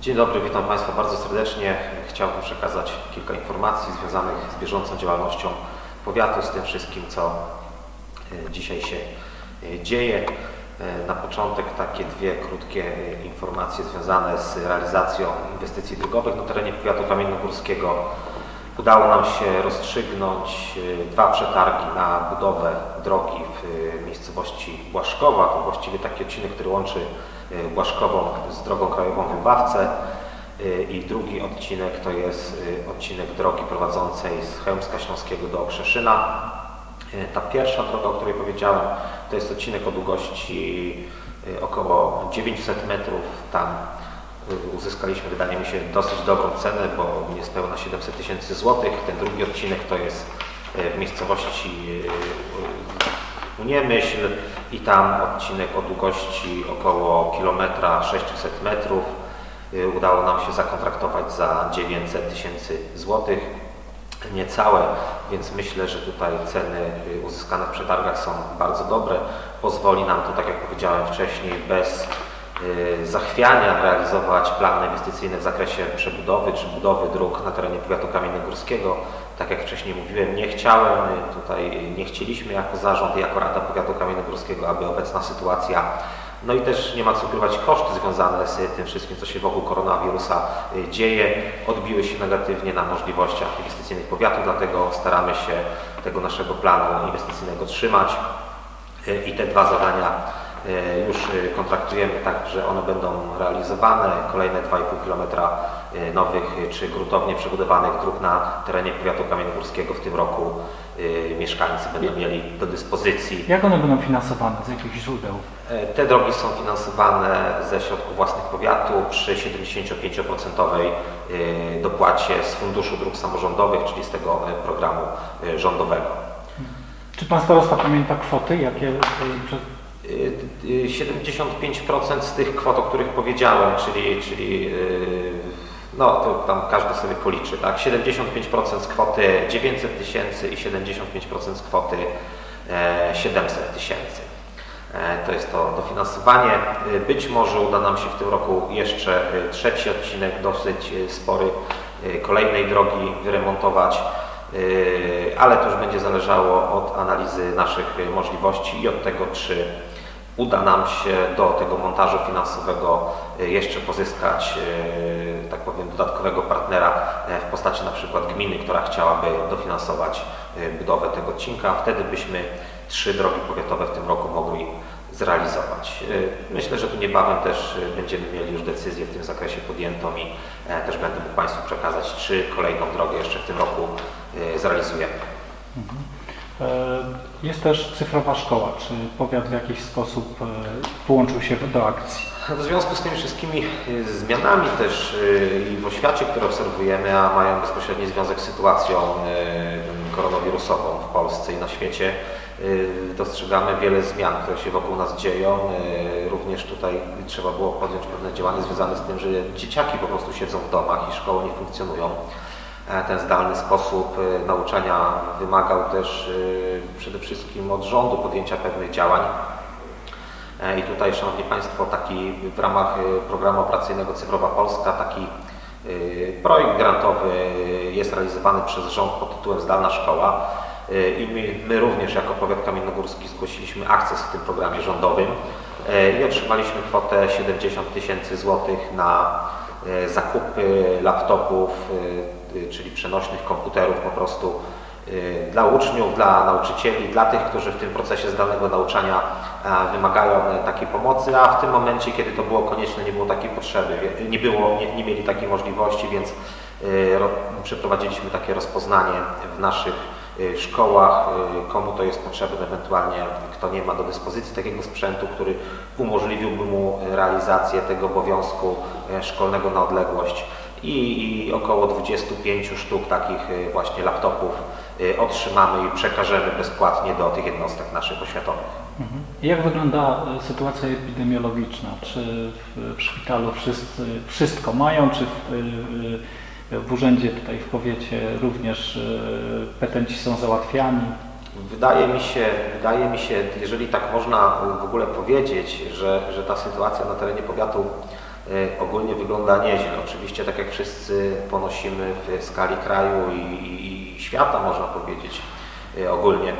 Dzień dobry, witam Państwa bardzo serdecznie. Chciałbym przekazać kilka informacji związanych z bieżącą działalnością powiatu, z tym wszystkim, co e, dzisiaj się e, dzieje. E, Na początek takie dwie krótkie informacje związane z realizacją inwestycji drogowych na terenie powiatu kamiennogórskiego. Udało nam się rozstrzygnąć dwa przetargi na budowę drogi w miejscowości Błaszkowa. To właściwie taki odcinek, który łączy Błaszkową z drogą krajową w. E, I drugi odcinek to jest e, odcinek drogi prowadzącej z Chełmska Śląskiego do Okrzeszyna. Ta pierwsza droga, o której powiedziałem, to jest odcinek o długości około 900 metrów. Tam uzyskaliśmy, wydaje mi się, dosyć dobrą cenę, bo niespełna 700 tysięcy złotych. Ten drugi odcinek to jest w miejscowości e, Uniemyśl i tam odcinek o długości około kilometra 600 metrów. E, Udało nam się zakontraktować za 900 tysięcy złotych niecałe, więc myślę, że tutaj ceny y, uzyskane w przetargach są bardzo dobre. Pozwoli nam to, tak jak powiedziałem wcześniej, bez y, zachwiania realizować plany inwestycyjne w zakresie przebudowy czy budowy dróg na terenie powiatu kamiennogórskiego. Tak jak wcześniej mówiłem, nie chciałem, y, tutaj y, nie chcieliśmy jako zarząd i jako Rada Powiatu Kamiennogórskiego, aby obecna sytuacja no i też nie ma co ukrywać, koszty związane z tym wszystkim, co się wokół koronawirusa y, dzieje, odbiły się negatywnie na możliwościach inwestycyjnych powiatu, dlatego staramy się tego naszego planu inwestycyjnego trzymać Y, i te dwa zadania y, już y, kontraktujemy tak, że one będą realizowane. Kolejne 2,5 km nowych y, czy gruntownie przebudowanych dróg na terenie powiatu kamiennogórskiego w tym roku mieszkańcy będą mieli do dyspozycji. Jak one będą finansowane? Z jakich źródeł? E, Te drogi są finansowane ze środków własnych powiatu przy 75% y, dopłacie z Funduszu Dróg Samorządowych, czyli z tego e, programu e, rządowego. Czy pan starosta pamięta kwoty, jakie 75% z tych kwot, o których powiedziałem, czyli, czyli y, no to tam każdy sobie policzy, tak? 75% z kwoty 900 tysięcy i 75% z kwoty e, 700 tysięcy. E, To jest to dofinansowanie. Y, Być może uda nam się w tym roku jeszcze y, trzeci odcinek, dosyć spory, kolejnej drogi wyremontować, ale to już będzie zależało od analizy naszych możliwości i od tego, czy uda nam się do tego montażu finansowego y, jeszcze pozyskać, y, tak powiem, dodatkowego partnera w postaci na przykład gminy, która chciałaby dofinansować budowę tego odcinka. Wtedy byśmy trzy drogi powiatowe w tym roku mogli zrealizować. Myślę, że tu niebawem też będziemy mieli już decyzję w tym zakresie podjętą i e, też będę mógł Państwu przekazać, czy kolejną drogę jeszcze w tym roku zrealizujemy. e, jest też cyfrowa szkoła? Czy powiat w jakiś sposób e, włączył się do akcji? W związku z tymi wszystkimi zmianami też i w oświacie, które obserwujemy, a mają bezpośredni związek z sytuacją koronawirusową w Polsce i na świecie, dostrzegamy wiele zmian, które się wokół nas dzieją. Również tutaj trzeba było podjąć pewne działania związane z tym, że dzieciaki po prostu siedzą w domach i szkoły nie funkcjonują. E, Ten zdalny sposób y, nauczania wymagał też y, przede wszystkim od rządu podjęcia pewnych działań. E, I tutaj, Szanowni Państwo, taki w ramach programu operacyjnego Cyfrowa Polska, taki projekt grantowy jest realizowany przez rząd pod tytułem Zdalna Szkoła. I my, my również jako powiat kamiennogórski zgłosiliśmy akces w tym programie rządowym i otrzymaliśmy kwotę 70 tysięcy złotych na zakupy laptopów, czyli przenośnych komputerów po prostu y, dla uczniów, dla nauczycieli, dla tych, którzy w tym procesie zdalnego nauczania wymagają e, takiej pomocy, a w tym momencie, kiedy to było konieczne, nie było takiej potrzeby, nie, było, nie, nie mieli takiej możliwości, więc y, ro, przeprowadziliśmy takie rozpoznanie w naszych y, szkołach, y, komu to jest potrzebne, ewentualnie kto nie ma do dyspozycji takiego sprzętu, który umożliwiłby mu realizację tego obowiązku e, szkolnego na odległość i, i około 25 sztuk takich y, właśnie laptopów y, otrzymamy i przekażemy bezpłatnie do tych jednostek naszych oświatowych. Mhm. Jak wygląda e, sytuacja epidemiologiczna? Czy w, szpitalu wszyscy, wszystko mają, czy w, w urzędzie tutaj w powiecie również petenci są załatwiani? Wydaje mi się, wydaje mi się, jeżeli tak można w ogóle powiedzieć, że, że ta sytuacja na terenie powiatu ogólnie wygląda nieźle. Oczywiście, tak jak wszyscy ponosimy w skali kraju i, i, i świata, można powiedzieć, e, ogólnie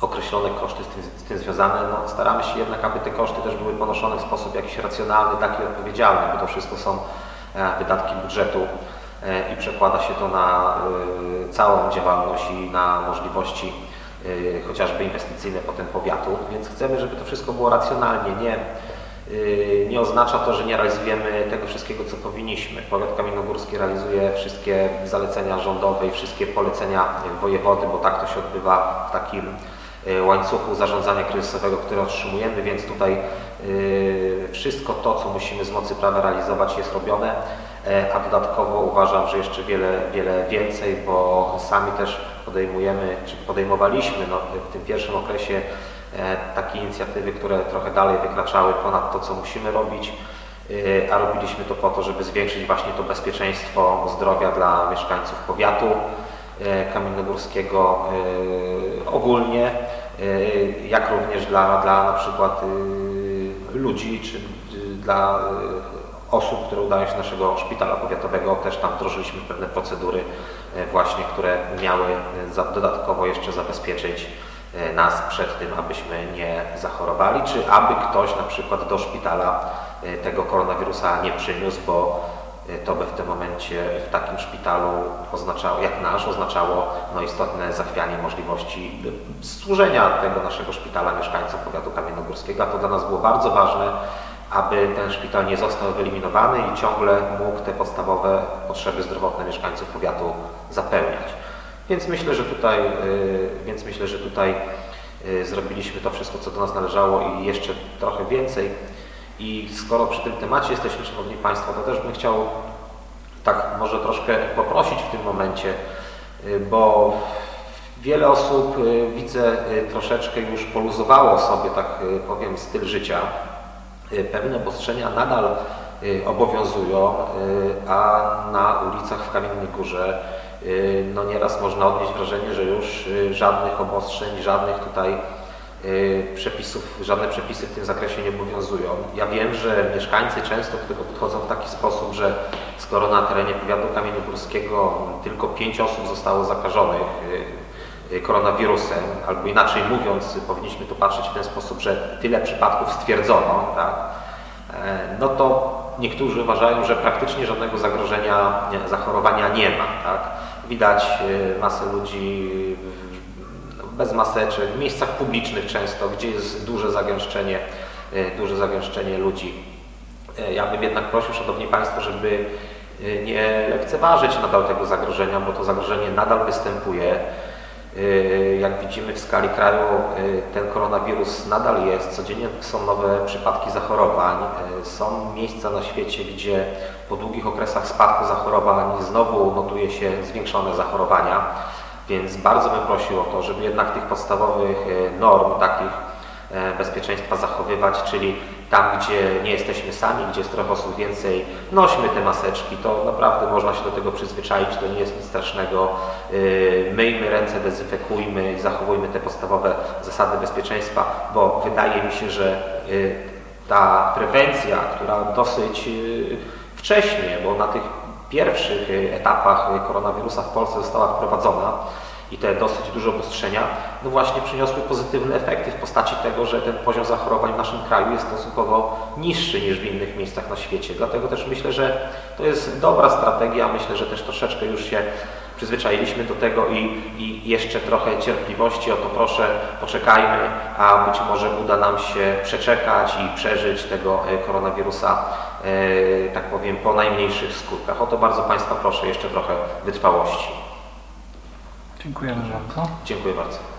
określone koszty z tym, z tym związane, no, staramy się jednak, aby te koszty też były ponoszone w sposób jakiś racjonalny, taki odpowiedzialny, bo to wszystko są e, wydatki budżetu e, i przekłada się to na e, całą działalność i na możliwości chociażby inwestycyjne potem powiatu, więc chcemy, żeby to wszystko było racjonalnie, nie, nie oznacza to, że nie realizujemy tego wszystkiego, co powinniśmy. Powiat kamiennogórski realizuje wszystkie zalecenia rządowe i wszystkie polecenia wojewody, bo tak to się odbywa w takim e, łańcuchu zarządzania kryzysowego, który otrzymujemy, więc tutaj e, wszystko to, co musimy z mocy prawa realizować jest robione, e, a dodatkowo uważam, że jeszcze wiele, wiele więcej, bo sami też podejmujemy, czy podejmowaliśmy no, w tym pierwszym okresie takie inicjatywy, które trochę dalej wykraczały ponad to, co musimy robić, e, a robiliśmy to po to, żeby zwiększyć właśnie to bezpieczeństwo zdrowia dla mieszkańców powiatu e, kamiennogórskiego e, ogólnie, e, jak również dla, dla na przykład e, ludzi, czy e, dla e, osób, które udają się do naszego szpitala powiatowego. Też tam wdrożyliśmy pewne procedury e, właśnie, które miały e, dodatkowo jeszcze zabezpieczyć e, nas przed tym, abyśmy nie zachorowali, czy aby ktoś na przykład do szpitala e, tego koronawirusa nie przyniósł, bo e, to by w tym momencie w takim szpitalu oznaczało, jak nasz, oznaczało no, istotne zachwianie możliwości e, służenia tego naszego szpitala mieszkańcom powiatu kamiennogórskiego, a to dla nas było bardzo ważne, aby ten szpital nie został wyeliminowany i ciągle mógł te podstawowe potrzeby zdrowotne mieszkańców powiatu zapełniać. Więc myślę, że tutaj, y, więc myślę, że tutaj y, zrobiliśmy to wszystko, co do nas należało i jeszcze trochę więcej. I skoro przy tym temacie jesteśmy, Szanowni Państwo, to też bym chciał tak może troszkę poprosić w tym momencie, y, bo wiele osób widzę troszeczkę już poluzowało sobie, tak powiem, styl życia. Pewne obostrzenia nadal obowiązują, a na ulicach w Kamiennej Górze no nieraz można odnieść wrażenie, że już y, żadnych obostrzeń, żadnych tutaj y, przepisów, żadne przepisy w tym zakresie nie obowiązują. Ja wiem, że mieszkańcy często do tego podchodzą w taki sposób, że skoro na terenie powiatu kamiennogórskiego tylko pięć osób zostało zakażonych y, y, koronawirusem, albo inaczej mówiąc, powinniśmy tu patrzeć w ten sposób, że tyle przypadków stwierdzono, tak, e, no to niektórzy uważają, że praktycznie żadnego zagrożenia, zachorowania nie ma. Tak? Widać y, masę ludzi no, bez maseczek, w miejscach publicznych często, gdzie jest duże zagęszczenie, y, duże zagęszczenie ludzi. E, Ja bym jednak prosił, Szanowni Państwo, żeby nie lekceważyć nadal tego zagrożenia, bo to zagrożenie nadal występuje. Y, Jak widzimy w skali kraju, y, ten koronawirus nadal jest. Codziennie są nowe przypadki zachorowań. Y, Są miejsca na świecie, gdzie po długich okresach spadku zachorowań znowu notuje się zwiększone zachorowania. Więc bardzo bym prosił o to, żeby jednak tych podstawowych norm takich e, bezpieczeństwa zachowywać, czyli tam, gdzie nie jesteśmy sami, gdzie jest trochę osób więcej, nośmy te maseczki, to naprawdę można się do tego przyzwyczaić, to nie jest nic strasznego. Yy, Myjmy ręce, dezynfekujmy, zachowujmy te podstawowe zasady bezpieczeństwa, bo wydaje mi się, że yy, ta prewencja, która dosyć yy, wcześnie, bo na tych pierwszych etapach koronawirusa w Polsce została wprowadzona, i te dosyć duże obostrzenia, no właśnie przyniosły pozytywne efekty w postaci tego, że ten poziom zachorowań w naszym kraju jest stosunkowo niższy niż w innych miejscach na świecie. Dlatego też myślę, że to jest dobra strategia. Myślę, że też troszeczkę już się przyzwyczailiśmy do tego i, i jeszcze trochę cierpliwości. O to proszę, poczekajmy, a być może uda nam się przeczekać i przeżyć tego e, koronawirusa, e, tak powiem, po najmniejszych skutkach. O to bardzo Państwa proszę, jeszcze trochę wytrwałości. Dziękujemy bardzo. Dziękuję bardzo.